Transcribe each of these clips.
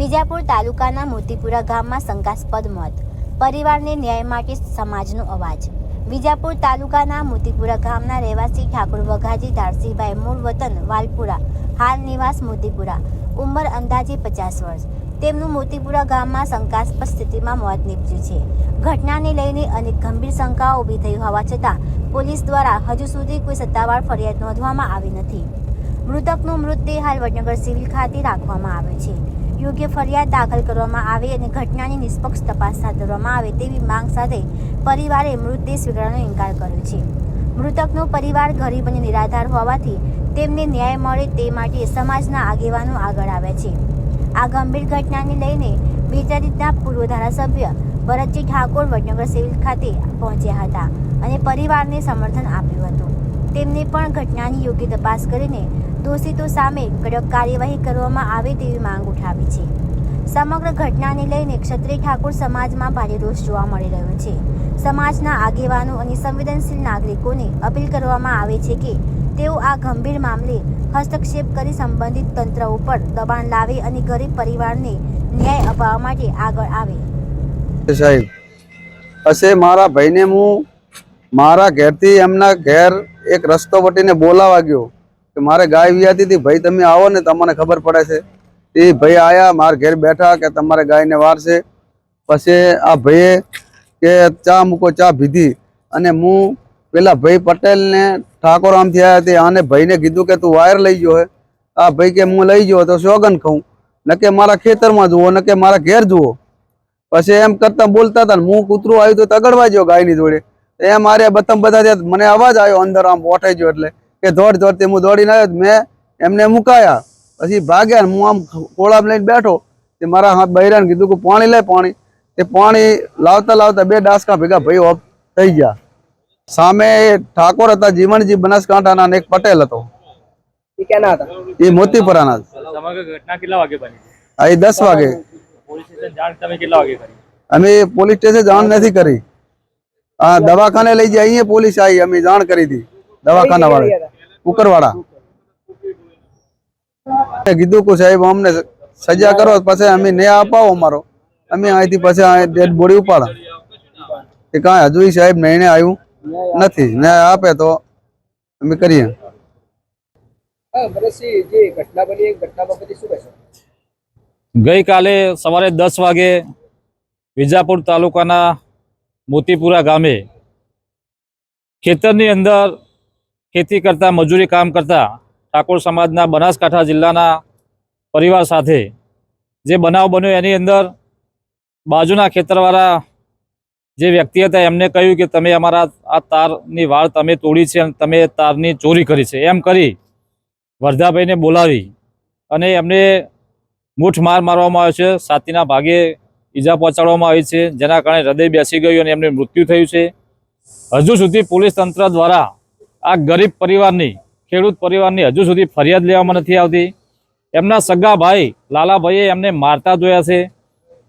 વિજાપુર તાલુકાના મોતીપુરા ગામમાં શંકાસ્પદ મોત. પરિવારને ન્યાય માટે સમાજનો અવાજ. વિજાપુર તાલુકાના મોતીપુરા ગામના રહેવાસી ઠાકોર વઘાજી, ધારસીભાઈ મૂળ વતન વાલપુરા. હાલ નિવાસ મોતીપુરા. ઉંમર અંદાજે પચાસ વર્ષ. તેમનું મોતીપુરા ગામમાં શંકાસ્પદ સ્થિતિમાં મોત નીપજ્યું છે. ઘટનાને લઈને અનેક ગંભીર શંકાઓ ઊભી થઈ હોવા છતાં, પોલીસ દ્વારા હજુ સુધી કોઈ સત્તાવાર ફરિયાદ નોંધવામાં આવી નથી. મૃતકનો મૃતદેહ હાલ વડનગર સિવિલ ખાતે રાખવામાં આવ્યો છે. યોગ્ય ફરિયાદ દાખલ કરવામાં આવે અને ઘટનાની નિષ્પક્ષ તપાસ હાથ ધરવામાં આવે તેવી માંગ સાથે પરિવારે મૃતદેહ સ્વીકારવાનો ઇનકાર કર્યો છે. મૃતકનો પરિવાર ગરીબ અને નિરાધાર હોવાથી તેમને ન્યાય મળે તે માટે સમાજના આગેવાનો આગળ આવ્યા છે. આ ગંભીર ઘટનાને લઈને બેચારીતના પૂર્વ ધારાસભ્ય ભરતજી ઠાકોર વડનગર સિવિલ ખાતે પહોંચ્યા હતા અને પરિવારને સમર્થન આપ્યું હતું. તેમને પણ ઘટનાની યોગ્ય તપાસ કરીને દોષિતો સામે કડક કાર્યવાહી કરવામાં આવે તેવી માંગ ઉઠાવી છે. સમગ્ર ઘટનાને લઈને ક્ષત્રિય ઠાકોર સમાજમાં ભારે રોષ જોવા મળી રહ્યો છે. સમાજના આગેવાનો અને સંવેદનશીલ નાગરિકોને અપીલ કરવામાં આવે છે કે તેઓ આ ગંભીર મામલે હસ્તક્ષેપ કરી સંબંધિત તંત્ર ઉપર દબાણ લાવે અને ગરીબ પરિવારને ન્યાય અપાવવા માટે આગળ આવે. સાહેબ, અસે મારા ભાઈને હું મારા ઘેરથી એમના ઘેર એક રસ્તો વટીને બોલાવા ગયો કે મારે ગાય વ્યાતી હતી, ભાઈ, તમે આવો ને, તમને ખબર પડે છે. એ ભાઈ આયા, મારા ઘેર બેઠા કે તમારે ગાયને વાર છે. પછી આ ભાઈએ કે ચા મૂકો, ચા પીધી. અને હું પેલા ભાઈ પટેલને ઠાકોરામથી આવ્યા હતી આને ભાઈને કીધું કે તું વાયર લઈ ગયો હે. આ ભાઈ કે, હું લઈ ગયો તો સોગન ખાઉં. નકે મારા ખેતરમાં જુઓ નકે મારા ઘેર જુઓ. પછી એમ કરતા બોલતા હતા હું કૂતરું આવ્યું તો તગડવા ગયો ગાયની જોડે. એમ મારે બતમ બધા ત્યાં મને અવાજ આવ્યો અંદર આમ ઓટાઈ ગયો એટલે કે દોડ દોડતી હું દોડીને આવ્યો તો મેં એમને મુકાયા. પછી ભાગ્યા ને હું આમ કોળામ લઈને બેઠો. તે મારા હાથ બૈરાને કીધું કે પાણી લે પાણી. તે પાણી લાવતા લાવતા બે ડાસકા ભેગા ભાઈ ઓફ થઈ ગયા. સામે એ ઠાકોર હતા જીવનજી બનાસકાંઠાના અને એક પટેલ હતો. એ હતા? એ મોતીપુરાના ઘટના કેટલા વાગે બની? એ દસ વાગે. પોલીસ સ્ટેશન જાણ તમે કેટલા વાગે કરી? અમે પોલીસ સ્ટેશન જાણ નથી કરી. હા દવાખાને લઈ જાય અહીંયા પોલીસ આવી અમે જાણ કરી હતી. દવાખાના વાળા. કુકરવાળા કીધું કે સાહેબ અમને સજા કરો પછી અમે ન્યાય અપાવો અમારો. અમે અહીંથી પછી ડેડ બોડી ઉપાડા. એ કાંઈ હજુ સાહેબ નહીં આવ્યું નથી. ન્યાય આપે તો અમે કરીએ. ગઈકાલે સવારે દસ વાગે વિજાપુર તાલુકાના મોતીપુરા ગામે ખેતરની અંદર ખેતી કરતા, મજૂરી કામ કરતા ઠાકોર સમાજના બનાસકાંઠા જિલ્લાના પરિવાર સાથે જે બનાવ બન્યો એની અંદર બાજુના ખેતરવાળા જે વ્યક્તિ હતા એમને કહ્યું કે તમે અમારા આ તારની વાળ તમે તોડી છે અને તમે તારની ચોરી કરી છે. એમ કરી વરધાભાઈને બોલાવી અને એમને મૂઠ માર મારવામાં આવ્યો છે. છાતીના ભાગે ઈજા પહોંચાડવામાં આવી છે, જેના કારણે હૃદય બેસી ગયું અને એમને મૃત્યુ થયું છે. હજુ સુધી પોલીસ તંત્ર દ્વારા આ ગરીબ પરિવારની, ખેડૂત પરિવારની હજુ સુધી ફરિયાદ લેવામાં નથી આવતી. એમના સગા ભાઈ લાલાભાઈએ એમને મારતા જોયા છે.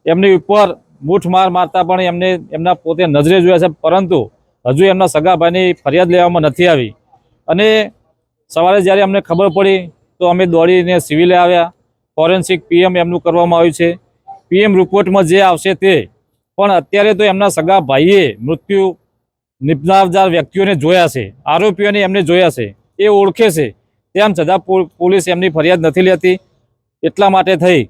એમની ઉપર મૂઠમાર મારતા પણ એમને, એમના પોતે નજરે જોયા છે, પરંતુ હજુ એમના સગા ભાઈની ફરિયાદ લેવામાં નથી આવી. અને સવારે જ્યારે અમને ખબર પડી, તો અમે દોડીને સિવિલે આવ્યા. ફોરેન્સિક પીએમ એમનું કરવામાં આવ્યું છે. પીએમ રિપોર્ટમાં જે આવશે તે. પણ અત્યારે તો એમના સગા ભાઈએ મૃત્યુ નિપજાવનાર વ્યક્તિઓને જોયા છે. આરોપીઓને એમને જોયા છે. એ ઓળખે છે. તેમ છતાં પોલીસ એમની ફરિયાદ નથી લેતી. એટલા માટે થઈ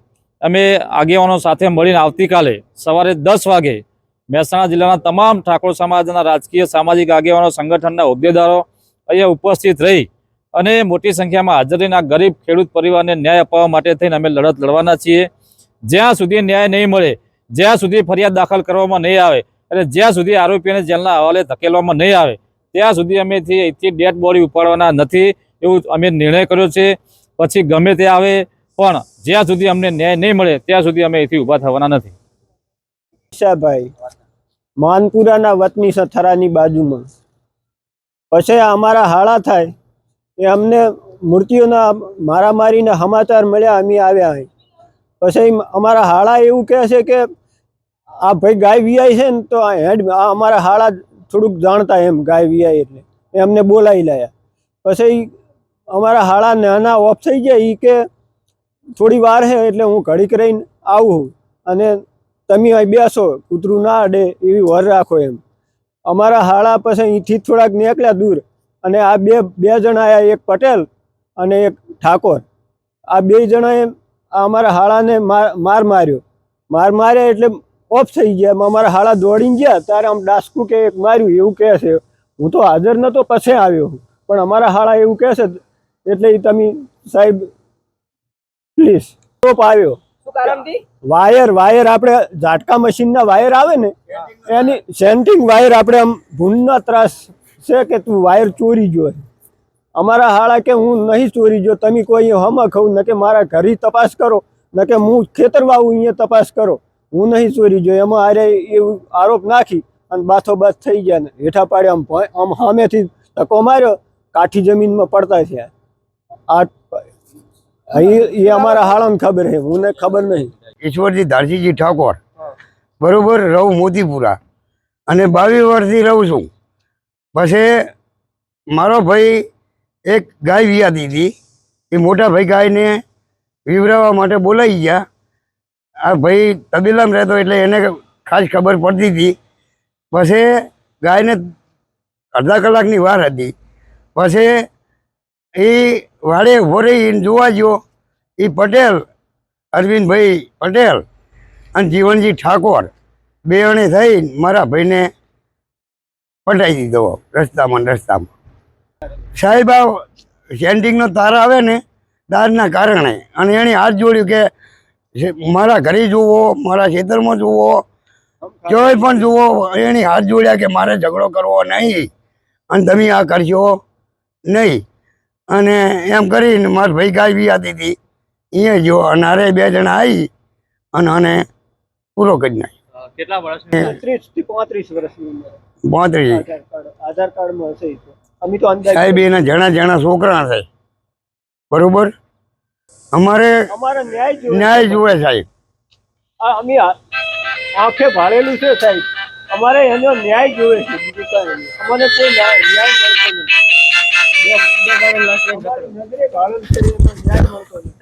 અમે આગેવાનો સાથે મળીને આવતીકાલે સવારે દસ વાગે મહેસાણા જિલ્લાના તમામ ઠાકોર સમાજના રાજકીય સામાજિક આગેવાનો, સંગઠનના હોદ્દેદારો અહીંયા ઉપસ્થિત રહી અને મોટી સંખ્યામાં હાજર રહીને આ ગરીબ ખેડૂત પરિવારને ન્યાય અપાવવા માટે થઈને અમે લડત લડવાના છીએ. જ્યાં સુધી ન્યાય નહીં મળે, જ્યાં સુધી ફરિયાદ દાખલ કરવામાં નહીં આવે અને જ્યાં સુધી આરોપીઓને જેલના હવાલે ધકેલવામાં નહીં આવે, ત્યાં સુધી અમે અહીંથી ડેડ બોડી ઉપાડવાના નથી એવું અમે નિર્ણય કર્યો છે. પછી ગમે તે આવે, પણ જ્યાં સુધી અમને ન્યાય નહીં મળે, ત્યાં સુધી અમે અહીંથી ઊભા થવાના નથી. માનપુરાના વતની સથરાની બાજુમાં. પછી અમારા હાળા થાય, એ અમને મૂર્તિઓના મારામારીના સમાચાર મળ્યા, અમે આવ્યા અહીં. પછી અમારા હાળા એવું કહે છે કે, આ ભાઈ ગાય વિયાય છે ને તો આ હેડ, આ અમારા હાળા થોડુંક જાણતા એમ ગાય વિયાય એટલે. એમને બોલાવી લાયા. પછી અમારા હાળા નાના ઓફ થઈ ગયા એ કે, થોડી વાર છે એટલે હું ઘડીક રહીને આવું અને તમે અહીં બેસો, કૂતરું ના અડે એવી વર રાખો એમ. અમારા હાળા પછી અહીંથી થોડાક નીકળ્યા દૂર અને આ બે બે જણા આવ્યા એક પટેલ અને એક ઠાકોર. આ બે જણાએ અમારા હાળાને માર માર માર્યો. માર માર્યા એટલે ઓફ થઈ ગયા. અમારા હાળા દોડીને ગયા. ત્યારે આમ ડાસકું કે એક માર્યું એવું કહે છે. હું તો હાજર નહોતો પછી આવ્યો પણ અમારા હાળા એવું કહે છે એટલે એ તમે સાહેબ પ્લીઝ ટોપ આવ્યો. વાયર વાયર આપણે ઝાટકા મશીનના વાયર આવે ને એની સેન્ટિંગ વાયર આપણે આમ ભૂલના ત્રાસ છે કે તું વાયર ચોરી ગયો છે. અમારા હાળા કે હું નહીં ચોરી જો તમે કોઈ હમ ખવું ન કે મારા ઘરે તપાસ કરો, ન કે હું ખેતર વાવું, અહીંયા તપાસ કરો. હું નહીં ચોરી જો એમાં આરે એવું આરોપ નાખી અને બાથો બાથ થઈ ગયા ને હેઠા પાડે આમ આમ સામેથી ધક્કો માર્યો, કાઠી જમીનમાં પડતા થયા. આ એ અમારા હાળાને ખબર છે મને ખબર નહીં. ઈશ્વરજી ધારજીજી ઠાકોર, બરોબર રહું મોતીપુરા અને બાવીસ વર્ષથી રહું છું. પછી મારો ભાઈ એક ગાય વિયાતી હતી એ મોટા ભાઈ ગાયને વિવરાવવા માટે બોલાઈ ગયા. આ ભાઈ તબીલામાં રહેતો એટલે એને ખાસ ખબર પડતી હતી. પછી ગાયને અડધા કલાકની વાર હતી. પછી એ વાડે ઊભો રહીને જોવા ગયો. એ પટેલ, અરવિંદભાઈ પટેલ અને જીવનજી ઠાકોર બે જણે થઈ મારા ભાઈને પટાઈ દીધો રસ્તામાં રસ્તામાં. સાહેબ આ સેન્ટિંગનો તાર આવે ને તારના કારણે. અને એણે હાથ જોડ્યું કે મારા ઘરે જુઓ મારા ખેતરમાં જુઓ કોઈ પણ જુઓ એણે હાથ જોડ્યા કે મારે ઝઘડો કરવો નહીં. અને તમે આ કરશો નહીં. અને એમ કરીને મારા ભાઈ ગાય બી આતી હતી. અહીંયા જો અને અરે બે જણા આવી અને આને પૂરો કરી નાખ્યો. કેટલા વર્ષ પાંત્રીસ પાંત્રીસ વર્ષની પાંત્રીસ આધાર કાર્ડ આધાર કાર્ડમાં હશે. અમે તો અંદાજ સાહેબ એના જણા જણા છોકરા છે. બરોબર? અમારે અમારે ન્યાય જોઈએ ન્યાય જોઈએ સાહેબ. આ અમે આંખે ભાળેલું છે સાહેબ. અમારે એનો ન્યાય જોઈએ છે બીજું કાંઈ અમને કોઈ ન્યાય ન્યાય મળતો નથી. નગરે ભાળેલું છે એનો ન્યાય મળતો નથી.